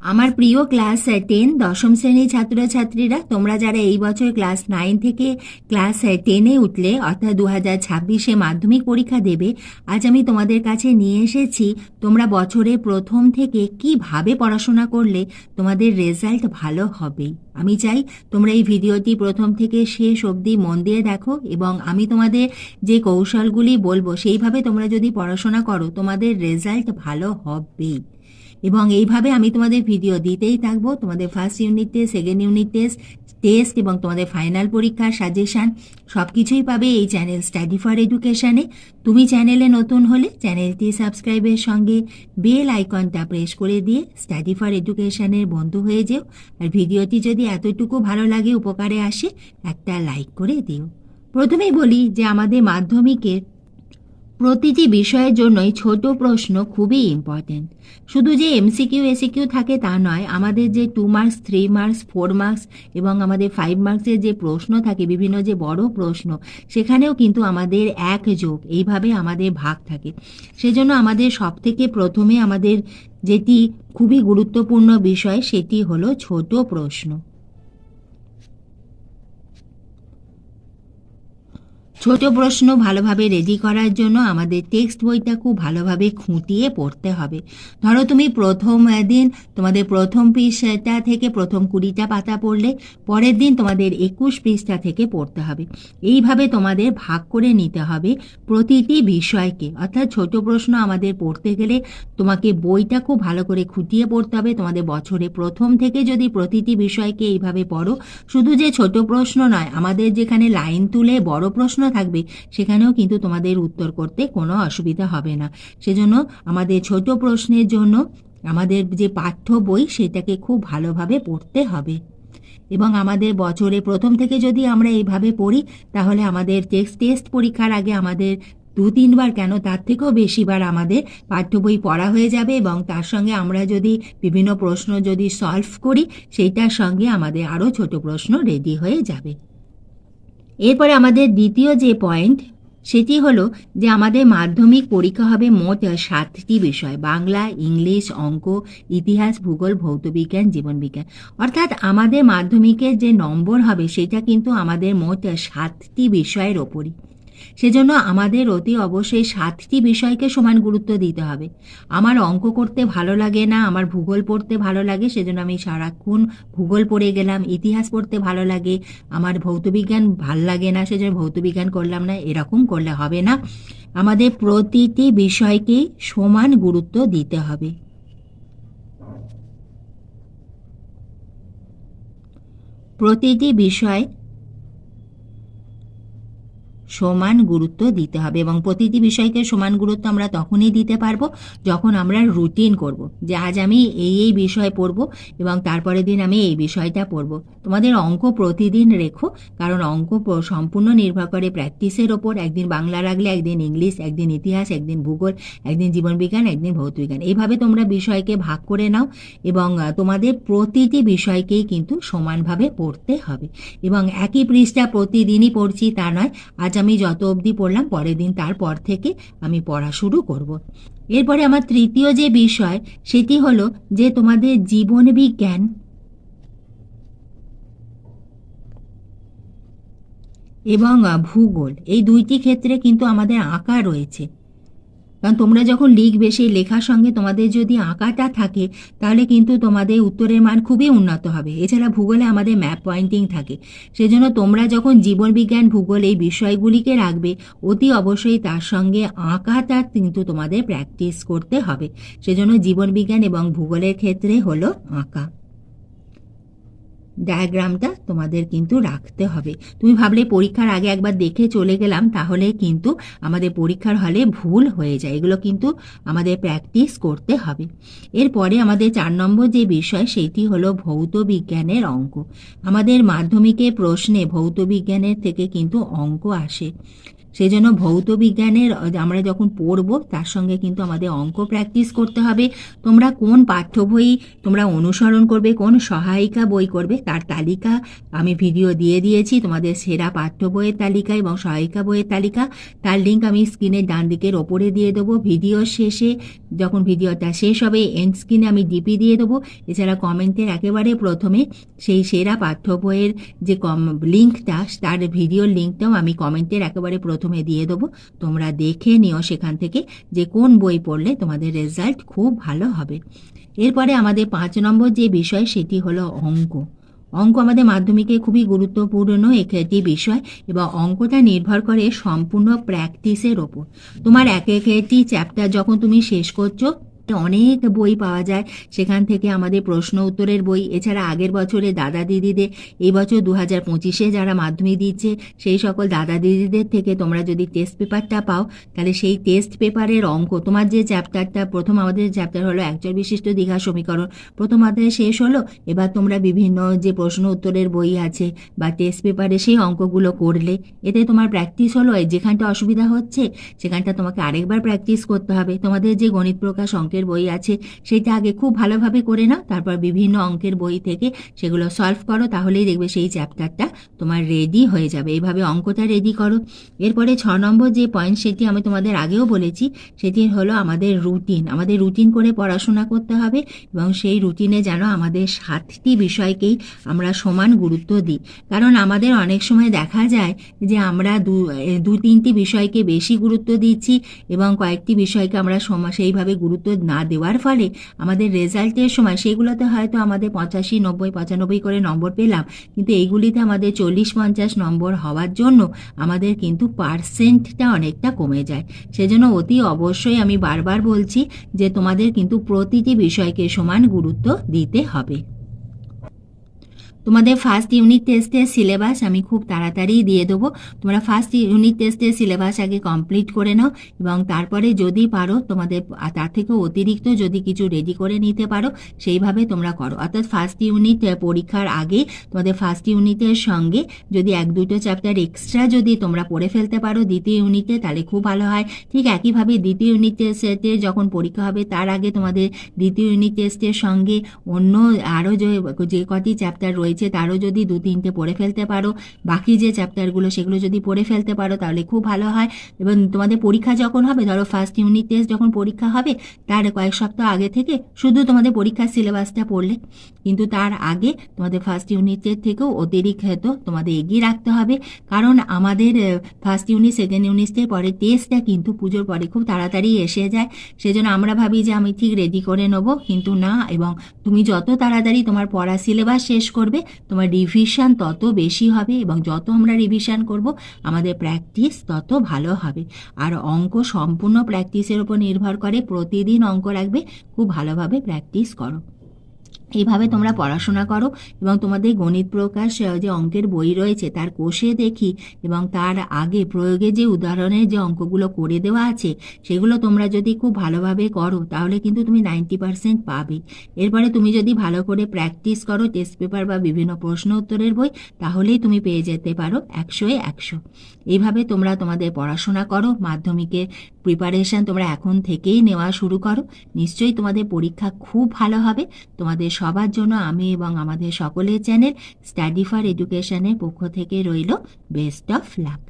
আমার প্রিয় class ten, দশম শ্রেণির ছাত্রছাত্রীরা, তোমরা যারা এই বছর ক্লাস নাইন থেকে ক্লাস টেনে উঠলে, অর্থাৎ দু হাজার ছাব্বিশে মাধ্যমিক পরীক্ষা দেবে, আজ আমি তোমাদের কাছে নিয়ে এসেছি, তোমরা বছরে প্রথম থেকে কীভাবে পড়াশোনা করলে তোমাদের রেজাল্ট ভালো হবে। আমি চাই তোমরা এই ভিডিওটি প্রথম থেকে শেষ অবধি মন দিয়ে দেখো এবং আমি তোমাদের যে কৌশলগুলি বলব, সেইভাবে তোমরা যদি পড়াশোনা করো, তোমাদের রেজাল্ট ভালো হবেই এবং এইভাবে আমি তোমাদের ভিডিও দিতেই থাকব। তোমাদের first unit test second unit test test এবং তোমাদের ফাইনাল পরীক্ষার সাজেশান সব কিছুই পাবে এই চ্যানেল স্টাডি ফর এডুকেশানে তুমি চ্যানেলে নতুন হলে চ্যানেলটি সাবস্ক্রাইবের সঙ্গে বেল আইকনটা প্রেস করে দিয়ে স্টাডি ফর এডুকেশানের বন্ধু হয়ে যেও। আর ভিডিওটি যদি এতটুকু ভালো লাগে, উপকারে আসে, একটা লাইক করে দিও। প্রথমেই বলি যে আমাদের মাধ্যমিকের প্রতিটি বিষয়ের জন্যই ছোট প্রশ্ন খুবই ইম্পর্টেন্ট শুধু যে এমসিকিউ এসিকিউ থাকে তা নয়, আমাদের যে two marks three marks four marks এবং আমাদের ফাইভ মার্কসের যে প্রশ্ন থাকে, বিভিন্ন যে বড় প্রশ্ন, সেখানেও কিন্তু আমাদের এক যোগ, এইভাবে আমাদের ভাগ থাকে। সেজন্য আমাদের সব থেকে প্রথমে আমাদের যেটি খুবই গুরুত্বপূর্ণ বিষয়, সেটি হলো ছোট প্রশ্ন। ছোট প্রশ্ন ভালোভাবে রেডি করার জন্য আমাদের টেক্সট বইটা খুব ভালোভাবে খুঁটিয়ে পড়তে হবে। ধরো তুমি প্রথম দিন, তোমাদের প্রথম পৃষ্ঠা থেকে প্রথম কুড়িটা পাতা পড়লে, পরের দিন তোমাদের একুশ পৃষ্ঠা থেকে পড়তে হবে। এইভাবে তোমাদের ভাগ করে নিতে হবে প্রতিটি বিষয়কে। অর্থাৎ ছোট প্রশ্ন আমাদের পড়তে গেলে তোমাকে বইটা খুব ভালো করে খুঁটিয়ে পড়তে হবে। তোমাদের বছরে প্রথম থেকে যদি প্রতিটি বিষয়কে এইভাবে পড়ো, শুধু যে ছোট প্রশ্ন নয়, আমাদের যেখানে লাইন তুলে বড় প্রশ্ন থাকবে, সেখানেও কিন্তু তোমাদের উত্তর করতে কোনো অসুবিধা হবে না। সেজন্য আমাদের ছোট প্রশ্নের জন্য আমাদের যে পাঠ্য বই, সেটাকে খুব ভালোভাবে পড়তে হবে। এবং আমাদের বছরে প্রথম থেকে যদি আমরা এইভাবে পড়ি, তাহলে আমাদের টেক্সট টেস্ট পরীক্ষার আগে আমাদের দু, তিনবার কেন, তার থেকেও বেশিবার আমাদের পাঠ্য বই পড়া হয়ে যাবে এবং তার সঙ্গে আমরা যদি বিভিন্ন প্রশ্ন যদি সলভ করি, সেইটার সঙ্গে আমাদের আরও ছোট প্রশ্ন রেডি হয়ে যাবে। এরপরে আমাদের দ্বিতীয় যে পয়েন্ট সেটি হলো যে আমাদের মাধ্যমিক পরীক্ষা হবে মোট সাতটি বিষয়, বাংলা, ইংলিশ, অঙ্ক, ইতিহাস, ভূগোল ভৌতবিজ্ঞান জীবনবিজ্ঞান অর্থাৎ আমাদের মাধ্যমিকের যে নম্বর হবে, সেটা কিন্তু আমাদের মোট সাতটি বিষয়ের ওপরই। সেজন্য আমাদের অতি অবশ্যই সাতটি বিষয়কে সমান গুরুত্ব দিতে হবে। আমার অঙ্ক করতে ভালো লাগে না, আমার ভূগোল পড়তে ভালো লাগে, সেজন্য আমি সারাক্ষণ ভূগোল পড়ে গেলাম, ইতিহাস পড়তে ভালো লাগে, আমার ভৌতবিজ্ঞান ভালো লাগে না, সেজন্য ভৌতবিজ্ঞান করলাম না, এরকম করলে হবে না। আমাদের প্রতিটি বিষয়কেই সমান গুরুত্ব দিতে হবে। প্রতিটি বিষয় সমান গুরুত্ব দিতে হবে এবং প্রতিটি বিষয়কে সমান গুরুত্ব আমরা তখনই দিতে পারব যখন আমরা রুটিন করব যে আজ আমি এই এই বিষয় পড়ব এবং তারপরের দিন আমি এই বিষয়টা পড়ব। তোমাদের অঙ্ক প্রতিদিন রেখো, কারণ অঙ্ক সম্পূর্ণ নির্ভর করে প্র্যাকটিসের ওপর। একদিন বাংলা রাখলে, একদিন ইংলিশ, একদিন ইতিহাস, একদিন ভূগোল, একদিন জীবনবিজ্ঞান একদিন ভৌতবিজ্ঞান এইভাবে তোমরা বিষয়কে ভাগ করে নাও এবং তোমাদের প্রতিটি বিষয়কেই কিন্তু সমানভাবে পড়তে হবে। এবং একই পৃষ্ঠা প্রতিদিনই পড়ছি তা নয়, আজ আমি যত অবধি পড়লাম, পরের দিন তারপর থেকে আমি পড়া শুরু করব। এরপরে আমার তৃতীয় যে বিষয়, সেটি হলো যে তোমাদের জীবন বিজ্ঞান। এবং ভূগোল। এই দুইটি ক্ষেত্রে কিন্তু আমাদের আঁকা রয়েছে। কারণ তোমরা যখন লিখবে, সেই লেখার সঙ্গে তোমাদের যদি আঁকাটা থাকে, তাহলে কিন্তু তোমাদের উত্তরের মান খুবই উন্নত হবে। এছাড়া ভূগোলে আমাদের ম্যাপ পয়েন্টিং থাকে। সেজন্য তোমরা যখন জীবনবিজ্ঞান, ভূগোল এই বিষয়গুলিকে রাখবে, অতি অবশ্যই তার সঙ্গে আঁকাটা কিন্তু তোমাদের প্র্যাকটিস করতে হবে। সেজন্য জীবনবিজ্ঞান এবং ভূগোলের ক্ষেত্রে হলো আঁকা। ডায়াগ্রামটা তোমাদের কিন্তু রাখতে হবে। তুমি ভাবলে পরীক্ষার আগে একবার দেখে চলে গেলাম, তাহলে কিন্তু আমাদের পরীক্ষার হলে ভুল হয়ে যায়। এগুলো কিন্তু আমাদের প্র্যাকটিস করতে হবে। এরপরে আমাদের চার নম্বর যে বিষয় সেটি হলো ভৌত বিজ্ঞানের অঙ্ক। আমাদের মাধ্যমিকে প্রশ্নে ভৌত বিজ্ঞানের থেকে কিন্তু অঙ্ক আসে। সেই জন্য ভৌত বিজ্ঞানের আমরা যখন পড়ব, তার সঙ্গে কিন্তু আমাদের অঙ্ক প্র্যাকটিস করতে হবে। তোমরা কোন পাঠ্য বই তোমরা অনুসরণ করবে, কোন সহায়িকা বই করবে, তার তালিকা আমি ভিডিও দিয়ে দিয়েছি। তোমাদের সেরা পাঠ্য বইয়ের তালিকা এবং সহায়িকা বইয়ের তালিকা। তার লিঙ্ক আমি স্ক্রিনের ডান দিকের ওপরে দিয়ে দেবো। ভিডিও শেষে যখন ভিডিওটা শেষ হবে এন্ড স্ক্রিনে আমি ডিপি দিয়ে দেবো। এছাড়া কমেন্টের একেবারে প্রথমে সেই সেরা পাঠ্য বইয়ের যে কম লিঙ্কটা তার ভিডিওর লিঙ্কটাও আমি কমেন্টের একেবারে প্রথমে দিয়ে দেবো। তোমরা দেখে নিও সেখান থেকে যে কোন বই পড়লে তোমাদের রেজাল্ট খুব ভালো হবে। এরপরে আমাদের পাঁচ নম্বর যে বিষয় সেটি হলো অঙ্ক। অঙ্ক আমাদের মাধ্যমিকে খুবই গুরুত্বপূর্ণ একটি বিষয় এবং অঙ্কটা নির্ভর করে সম্পূর্ণ প্র্যাকটিসের ওপর। তোমার এক একটি চ্যাপ্টার যখন তুমি শেষ করছ অনেক বই পাওয়া যায়। সেখান থেকে আমাদের প্রশ্ন উত্তরের বই। এছাড়া আগের বছরে দাদা দিদিদের, এই বছর দু হাজার পঁচিশে যারা মাধ্যমিক দিচ্ছে, সেই সকল দাদা দিদিদের থেকে তোমরা যদি টেস্ট পেপারটা পাও, তাহলে সেই টেস্ট পেপারের অঙ্ক, তোমার যে চ্যাপ্টারটা প্রথম আমাদের চ্যাপ্টার হলো একচল বিশিষ্ট দীঘা সমীকরণ, প্রথম অধ্যায় শেষ হলো, এবার তোমরা বিভিন্ন যে প্রশ্ন উত্তরের বই আছে বা টেস্ট পেপারে সেই অঙ্কগুলো করলে, এতে তোমার প্র্যাকটিস হলো যেখানটা অসুবিধা হচ্ছে, সেখানটা তোমাকে আরেকবার প্র্যাকটিস করতে হবে। তোমাদের যে গণিত প্রকাশ অঙ্কের বই আছে সেটা আগে খুব ভালোভাবে করে নাও, তারপর বিভিন্ন অঙ্কের বই থেকে সেগুলো সলভ করো, তাহলেই দেখবে সেই চ্যাপ্টারটা তোমার রেডি হয়ে যাবে। এইভাবে অঙ্কটা রেডি করো। এরপরে ছ নম্বর যে পয়েন্ট সেটি আমি তোমাদের আগেও বলেছি, সেটি হলো আমাদের রুটিন আমাদের রুটিন করে পড়াশোনা করতে হবে এবং সেই রুটিনে যেন আমাদের সাতটি বিষয়কেই আমরা সমান গুরুত্ব দিই। কারণ আমাদের অনেক সময় দেখা যায় যে আমরা দু তিনটি বিষয়কে বেশি গুরুত্ব দিচ্ছি এবং কয়েকটি বিষয়কে আমরা সেইভাবে গুরুত্ব না দেওয়ার ফলে আমাদের রেজাল্টের সময় সেগুলোতে হয়তো আমাদের পঁচাশি, নব্বই, পঁচানব্বই করে নম্বর পেলাম। কিন্তু এইগুলিতে আমাদের চল্লিশ, পঞ্চাশ নম্বর হওয়ার জন্য আমাদের কিন্তু পার্সেন্টটা অনেকটা কমে যায়। সেজন্য অতি অবশ্যই আমি বারবার বলছি যে তোমাদের কিন্তু প্রতিটি বিষয়কে সমান গুরুত্ব দিতে হবে। তোমাদের ফার্স্ট ইউনিট টেস্টের সিলেবাস আমি খুব তাড়াতাড়ি দিয়ে দেবো। তোমরা ফার্স্ট ইউনিট টেস্টের সিলেবাস আগে কমপ্লিট করে নাও এবং তারপরে যদি পারো তোমাদের, তার থেকেও অতিরিক্ত যদি কিছু রেডি করে নিতে পারো, সেইভাবে তোমরা করো। অর্থাৎ ফার্স্ট ইউনিট পরীক্ষার আগে তোমাদের ফার্স্ট ইউনিটের সঙ্গে যদি এক দুটো চ্যাপ্টার এক্সট্রা যদি তোমরা পড়ে ফেলতে পারো দ্বিতীয় ইউনিটে তাহলে খুব ভালো হয়। ঠিক একইভাবে দ্বিতীয় ইউনিট টেস্টে যখন পরীক্ষা হবে, তার আগে তোমাদের দ্বিতীয় ইউনিট টেস্টের সঙ্গে অন্য আরও যে কটি চ্যাপ্টার রয়েছে রয়েছে তারও যদি দু তিনটে পড়ে ফেলতে পারো, বাকি যে চ্যাপ্টারগুলো সেগুলো যদি পড়ে ফেলতে পারো, তাহলে খুব ভালো হয়। এবং তোমাদের পরীক্ষা যখন হবে, ধরো ফার্স্ট ইউনিট টেস্ট যখন পরীক্ষা হবে, তার কয়েক সপ্তাহ আগে থেকে শুধু তোমাদের পরীক্ষার সিলেবাসটা পড়লে। কিন্তু তার আগে তোমাদের ফার্স্ট ইউনিটের থেকেও অতিরিক্ত তোমাদের এগিয়ে রাখতে হবে। কারণ আমাদের ফার্স্ট ইউনিট সেকেন্ড ইউনিটের পরে টেস্টটা কিন্তু পুজোর পরে খুব তাড়াতাড়ি এসে যায়। সেজন্য আমরা ভাবি যে আমি ঠিক রেডি করে নেব। কিন্তু না, এবং তুমি যত তাড়াতাড়ি তোমার পড়া সিলেবাস শেষ করবে তোমার রিভিশন তত বেশি হবে এবং যত আমরা রিভিশন করব, আমাদের প্র্যাকটিস তত ভালো হবে। আর অঙ্ক সম্পূর্ণ প্র্যাকটিসের উপর নির্ভর করে, প্রতিদিন অঙ্ক রাখবে, খুব ভালোভাবে প্র্যাকটিস করো। এইভাবে তোমরা পড়াশোনা করো এবং তোমাদের গণিত প্রকাশ যে অঙ্কের বই রয়েছে তার কোষে দেখি এবং তার আগে প্রয়োগে যে উদাহরণের যে অঙ্কগুলো করে দেওয়া আছে সেগুলো তোমরা যদি খুব ভালোভাবে করো তাহলে কিন্তু তুমি নাইনটি পারসেন্ট পাবে। এরপরে তুমি যদি ভালো করে প্র্যাকটিস করো, টেস্ট পেপার বা বিভিন্ন প্রশ্ন উত্তরের বই, তাহলেই তুমি পেয়ে যেতে পারো একশোয় একশো। এইভাবে তোমরা তোমাদের পড়াশোনা করো মাধ্যমিকের প্রিপারেশন তোমরা এখন থেকেই নেওয়া শুরু করো। নিশ্চয়ই তোমাদের পরীক্ষা খুব ভালো হবে, তোমাদের সবার জন্য আমি এবং আমাদের সকলের চ্যানেল স্টাডি ফর এডুকেশনের পক্ষ থেকে রইল, বেস্ট অফ লাক।